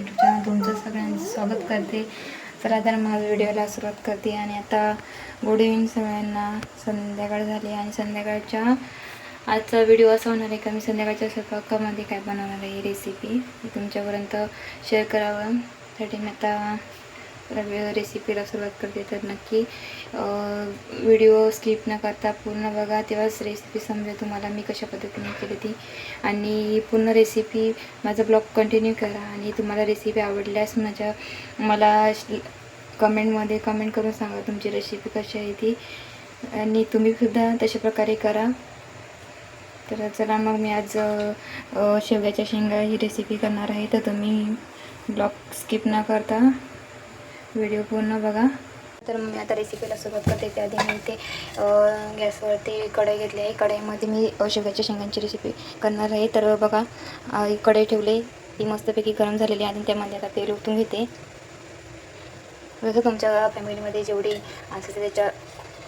YouTube channel तुमचं सगळ्यांचं स्वागत करते. चला तर मग व्हिडिओला सुरुवात करते आणि आता गुड इव्हनिंग सगळ्यांना. संध्याकाळ झाली आणि संध्याकाळच्या आजचा व्हिडिओ असा होणार आहे का? मी संध्याकाळच्या स्वयंपाकामध्ये काय बनवणार आहे? ही रेसिपी तुमच्यापर्यंत शेअर करावं. त्यासाठी मी आता रेसिपीला सुरुवात करते. तर नक्की व्हिडिओ स्किप न करता पूर्ण बघा. तेव्हाच रेसिपी समजेल तुम्हाला मी कशा पद्धतीने केली ती. आणि पूर्ण रेसिपी माझा ब्लॉग कंटिन्यू करा. आणि तुम्हाला रेसिपी आवडल्यास माझ्या मला कमेंटमध्ये कमेंट करून सांगा तुमची रेसिपी कशी आहे ती. आणि तुम्हीसुद्धा तशा प्रकारे करा. तर चला मग मी आज शेवग्याच्या शेंगा ही रेसिपी करणार आहे. तर तुम्ही ब्लॉग स्किप न करता व्हिडिओ पूर्ण बघा. तर मी आता रेसिपीला सुरुवात करते. त्याआधी मी ते गॅसवरती कढई घेतली आहे. कढईमध्ये मी अ, शेवग्याच्या शेंगांची रेसिपी करणार आहे. तर बघा कढई ठेवले. ती मस्तपैकी गरम झालेली आहे आणि त्यामध्ये आता तेल उठून घेते. जसं तुमच्या फॅमिलीमध्ये जेवढी माणसं त्याच्या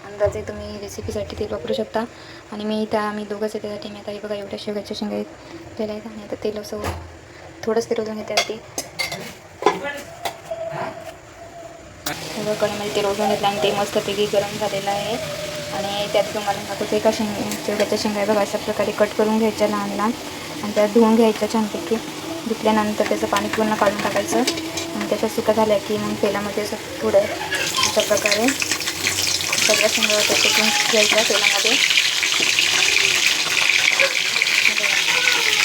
अंदाजे तुम्ही रेसिपीसाठी तेल वापरू शकता. आणि मी त्या आम्ही दोघंच आहे त्यासाठी मी आता हे बघा एवढ्या शेवग्याच्या शेंगा केल्या आहेत. आणि आता तेल असं थोडंच तेल ओतून घेते आधी. सगळं कढईमध्ये म्हणजे तेल रोजून घेतलं आणि ते मस्तपैकी गरम झालेलं आहे. आणि त्यात तुम्हाला दाखवते का शेंग शेवग्याच्या शेंगा बघा अशा प्रकारे कट करून घ्यायच्या लहान लहान आणि त्यात धुवून घ्यायच्या छानपैकी. धुतल्यानंतर त्याचं पाणी पूर्ण काढून टाकायचं. आणि त्याच्या सुका झाल्या की मग तेलामध्ये असं थोडं अशा प्रकारे सगळ्या शेंगा टाकून घ्यायच्या तेलामध्ये.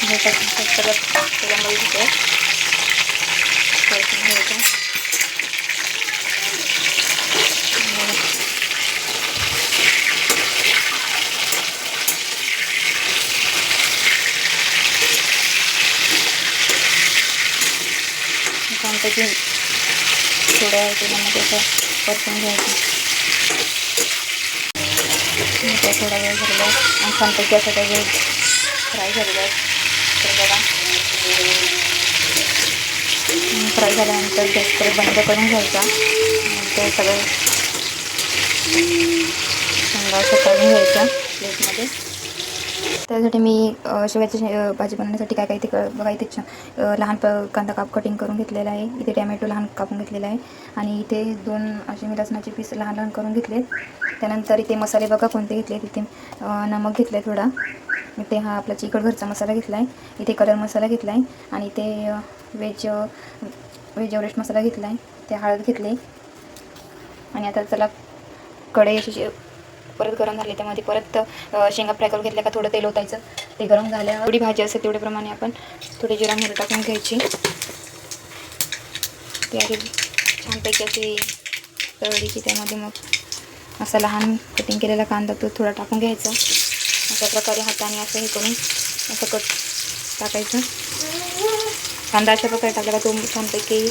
सगळं सगळं तेलामध्ये घेते परतून घ्यायचं छानपैकी थोड्या तेलामध्ये असं परतून घ्यायचं. थोडा वेळ झालेला आहे आणि छानपैकी असं काही वेळ फ्राय झालेलं आहे. तर बघा. फ्राय झाल्यानंतर गॅस परत बंद करून घ्यायचा. ते सगळं चांगलं असं काढून घ्यायचं प्लेटमध्ये. त्यासाठी मी शेवयाची शे- भाजी बनवण्यासाठी काय काय ते क- बघा इथे छान लहान प कांदा काप कटिंग करून घेतलेला आहे. इथे टॅमॅटो लहान कापून घेतलेला आहे. आणि इथे दोन असे मी लसणाचे पीस लहान लहान करून घेतले त्यानंतर इथे मसाले बघा कोणते घेतले तिथे नमक घेतलं आहे थोडा. इथे हा आपला चिकट घरचा मसाला घेतला आहे इथे कलर मसाला घेतला आहे आणि इथे व्हेज व्हेज एवरेस्ट मसाला घेतला आहे ते हळद घेतली. आणि आता त्याला कढई अशी परत गरम झाली त्यामध्ये परत शेंगा फ्राय करून घेतल्या का थोडं तेल ओतायचं. ते गरम झाल्यावर थोडी भाजी असेल तेवढ्याप्रमाणे आपण थोडी जिरा मोहरी टाकून घ्यायची. ती आधी छानपैकी अशी तळली की त्यामध्ये मग असा लहान कटिंग केलेला कांदा तो थोडा टाकून घ्यायचा. अशा प्रकारे हाताने असं हे करून असं कट टाकायचं. कांदा अशा प्रकारे टाकला का तो छानपैकी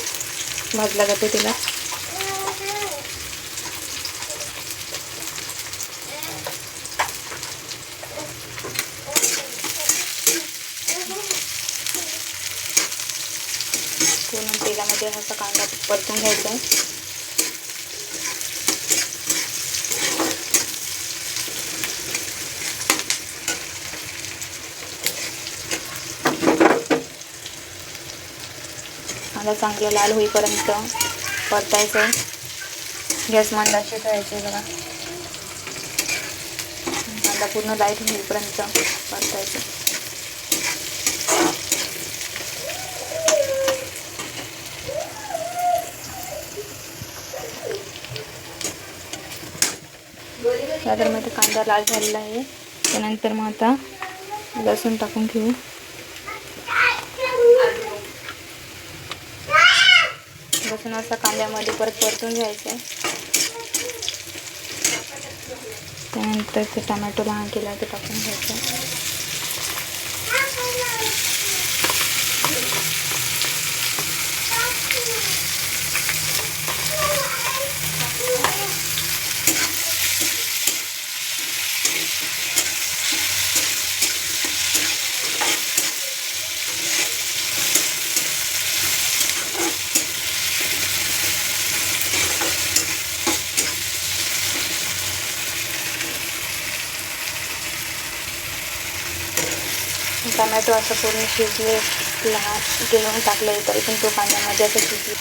भाजला जातो तिला पूर्ण तेलामध्ये असा कांदा परतून घ्यायचं आहे. आता चांगलं लाल होईपर्यंत परतायचं गॅस मंदाशी ठेवायचे बघा. कांदा पूर्ण लाइट होईपर्यंत परतायचं तर मग कांदा लाल झालेला आहे. त्यानंतर मग आता लसूण टाकून घेऊ. लसूण असा कांद्यामध्ये परत परतून घ्यायचं आहे. त्यानंतर ते टमॅटो लहान केला ते टाकून घ्यायचं टोमॅटो असं पूर्ण शिजले लहान घेऊन टाकले तरी पण तो कांद्यामध्ये असं शिजले.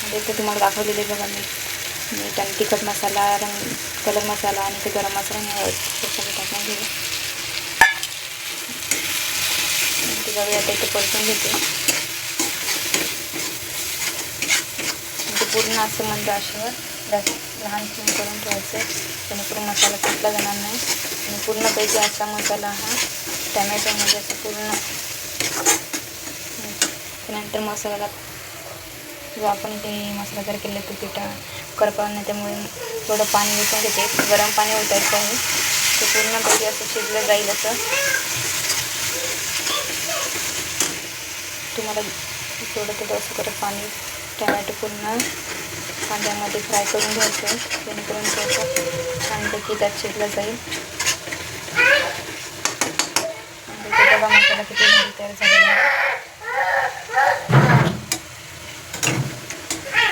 म्हणजे ते तुम्हाला दाखवलेले बघा मी. मीठ आणि तिखट मसाला रंग कलर मसाला आणि ते गरम मसाला आणि हळद हे सगळं टाकून घेऊ ते आता इथे परतून घेते. आणि ते पूर्ण असं म्हणजे अशावर जास्त लहान चिम करून ठेवायचं जेणेकरून मसाला कुठला जाणार नाही. आणि पूर्णपैकी असा मसाला हा टमॅटोमध्ये म्हणजे असं पूर्ण. त्यानंतर मसाला जो आपण ते मसाला जर केला तो पिठा करपवणार त्यामुळे थोडं पाणी विकून घेते. गरम पाणी ओतायचं आहे ते पूर्णपैकी असं शिजलं जाईल असं. तुम्हाला थोडं थोडं असं करत पाणी टमॅटो पूर्ण कांद्यामध्ये फ्राय करून घ्यायचं. जेणेकरून थोडंसं छानपैकी त्यात शिजलं जाईल. बघा मसाला किती भारी तयार झालेला आहे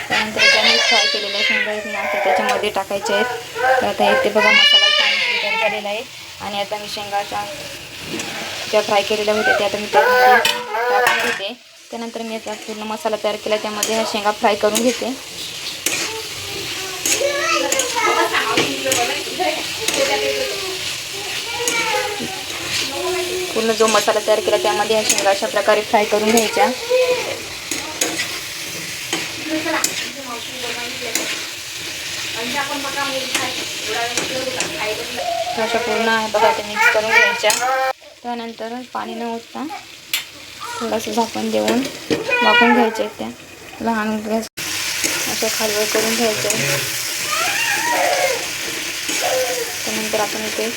त्यानंतर त्या मी फ्राय केलेल्या शेंगा आहेत ना त्याच्यामध्ये टाकायचे आहेत. तर आता इथे बघा मसाला छान तयार झालेला आहे. आणि आता मी शेंगाच्या ज्या फ्राय केलेल्या होत्या त्या आता मी त्यामध्ये टाकून घेते. त्यानंतर मी आता पूर्ण मसाला तयार केला त्यामध्ये ह्या शेंगा फ्राय करून घेते. पूर्ण जो मसाला तयार केला त्यामध्ये ह्या शेंगा अशा प्रकारे फ्राय करून घ्यायच्या. अशा पूर्ण आहे बघा ते मिक्स करून घ्यायच्या. त्यानंतर पाणी न उठता थोडंसं झाकण देऊन वापरून घ्यायचे त्या लहान गॅस अशा खालवर करून घ्यायचे. त्यानंतर आपण इथे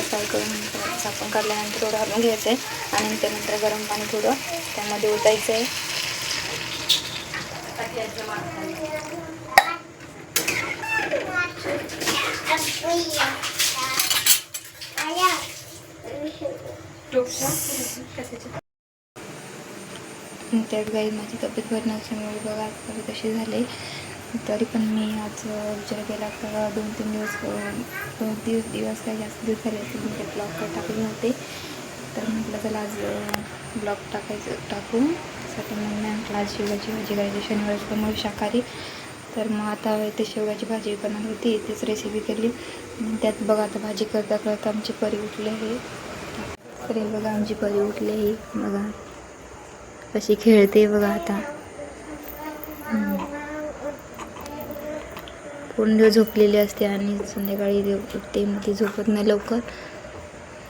असं फ्राय करून नंतर काढल्यानंतर थोडं हलवून घ्यायचं आहे आणि त्यानंतर गरम पाणी थोडं त्यामध्ये ओतायचं आहे त्यात गाई माझी तब्येत बरी नसल्यामुळे बघा कशी झाले. तरी पण मी आज विचार केला तर दोन तीन दिवस दोन दिवस दिवस काही जास्त दिवस झाले असतील मी ते ब्लॉग टाकले नव्हते. तर म्हटलं चला आज ब्लॉग टाकायचं टाकू. त्यासाठी मग मी म्हटलं आज शेवगाची भाजी करायची. शनिवार त्यामुळे शाकाहारी. तर मग आता इथे शेवगाची भाजी करणार होती तीच रेसिपी केली. त्यात बघा आता भाजी करता करता आमची परी उठली हे तर हे बघा आमची परी उठली ही बघा कशी खेळते बघा आता. पूर्ण दिवस झोपलेली असते आणि संध्याकाळी ते उठते मग ती झोपत नाही लवकर.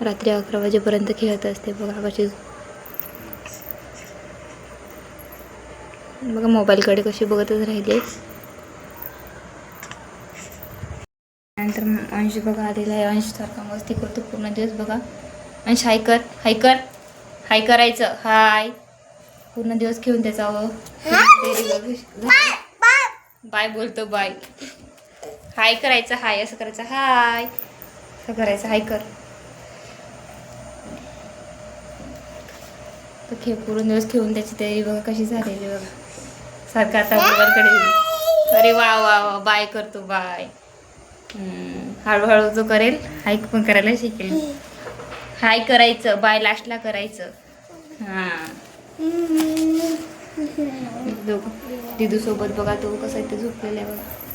रात्री अकरा वाजेपर्यंत खेळत असते बघा कशी बघा मोबाईलकडे कशी बघतच राहिले. नंतर अंश बघा आलेला आहे. अंश सारखा मस्ती करतो पूर्ण दिवस बघा. अंश हाय कर हाय कर. हाय करायचं. हाय. पूर्ण दिवस खेळून त्याचा अहो, बाय बोलतो बाय. हाय करायचं हाय असं करायचं हाय. असं करायचं हाय कर. तर खेळ पूर्ण दिवस खेळून त्याची तयारी बघा कशी झालेली बघा. सारखं आता मोबाईलकडे अरे वा वा वा बाय करतो बाय. हम्म, हळूहळू जो करेल हाय पण करायला शिकेल. हाय करायचं बाय लास्टला करायचं. हां. दिदू सोबत बघा तो कसा इथे झोपलेला आहे बघा.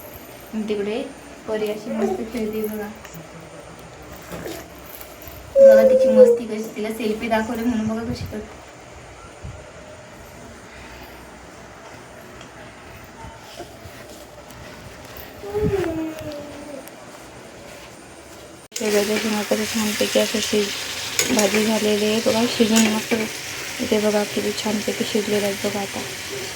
तिकडे परी अशी मस्त खेळते बघा बघा तिची मस्ती कशी तिला सेल्फी दाखवली म्हणून बघा कशी करते वेगवेगळ्या शेंगाचं छानपैकी असं शिज भाजी झालेली आहे बघा शिजून मस्त इथे बघा किती छानपैकी शिजलेलं आहे बघा आता.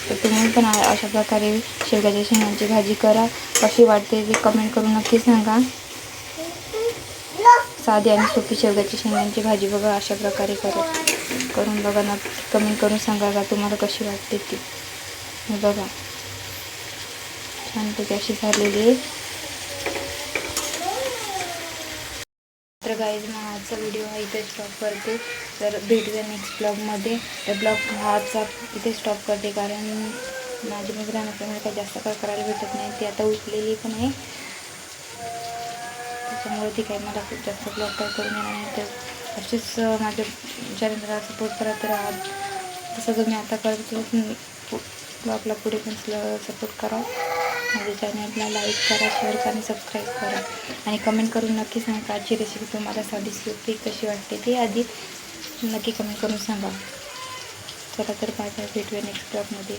तर तुम्ही पण अशा प्रकारे शेवग्याच्या शेंगांची भाजी करा. कशी वाटते ते कमेंट करून नक्की सांगा. साधी आणि सोपी शेवग्याची शेंगांची भाजी बघा अशा प्रकारे करा. करून बघा ना कमेंट करून सांगा का तुम्हाला कशी वाटते ती. बघा. छानपैकी अशी झालेली आहे. तर गाईज मग आजचा व्हिडिओ हा इथे स्टॉप करते. तर भेटूया नेक्स्ट ब्लॉगमध्ये तर ब्लॉग हा आजचा इथे स्टॉप करते कारण माझी मित्रांना लहान असल्यामुळे काही जास्त काय करायला भेटत नाही. ती आता उठलेली पण आहे. त्याच्यामुळे ती काही मला खूप जास्त ब्लॉग काय करून येणार नाही. तर असेच माझ्या चॅनलला सपोर्ट करा तर आज तसं तुम्ही आता करतो ब्लॉगला पुढे पण सपोर्ट करा. माझ्या चॅनलला लाईक करा शेअर करा आणि सबस्क्राईब करा. आणि कमेंट करून नक्की सांगा आजची रेसिपी तुम्हाला साधी सोपी कशी वाटते ती. आधी नक्की कमेंट करून सांगा. चला तर बाय भेटूया नेक्स्ट ब्लॉगमध्ये